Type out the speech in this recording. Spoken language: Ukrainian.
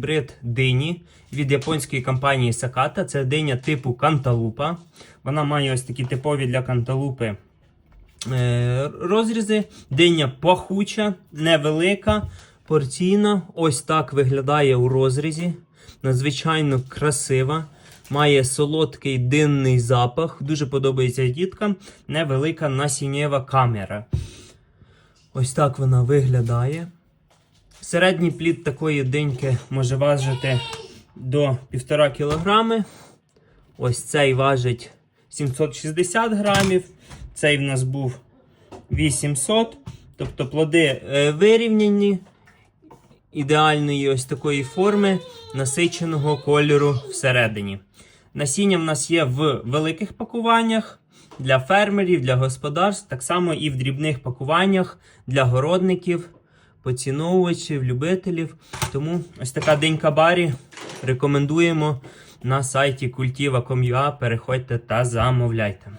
Брид дині від японської компанії Саката. Це диня типу канталупа. Вона має ось такі типові для канталупи е, розрізи. Диня пахуча, невелика, порційна. Ось так виглядає у розрізі. Надзвичайно красива. Має солодкий динний запах. Дуже подобається діткам. Невелика насіннєва камера. Ось так вона виглядає. Середній плід такої диньки може важити до 1,5 кг. Ось цей важить 760 грамів. Цей в нас був 800. Тобто плоди е, вирівняні, ідеальної ось такої форми, насиченого кольору всередині. Насіння в нас є в великих пакуваннях для фермерів, для господарств, так само і в дрібних пакуваннях для городників, поціновувачів, любителів. Тому ось така денька барі рекомендуємо на сайті kultiva.com.ua. Переходьте та замовляйте.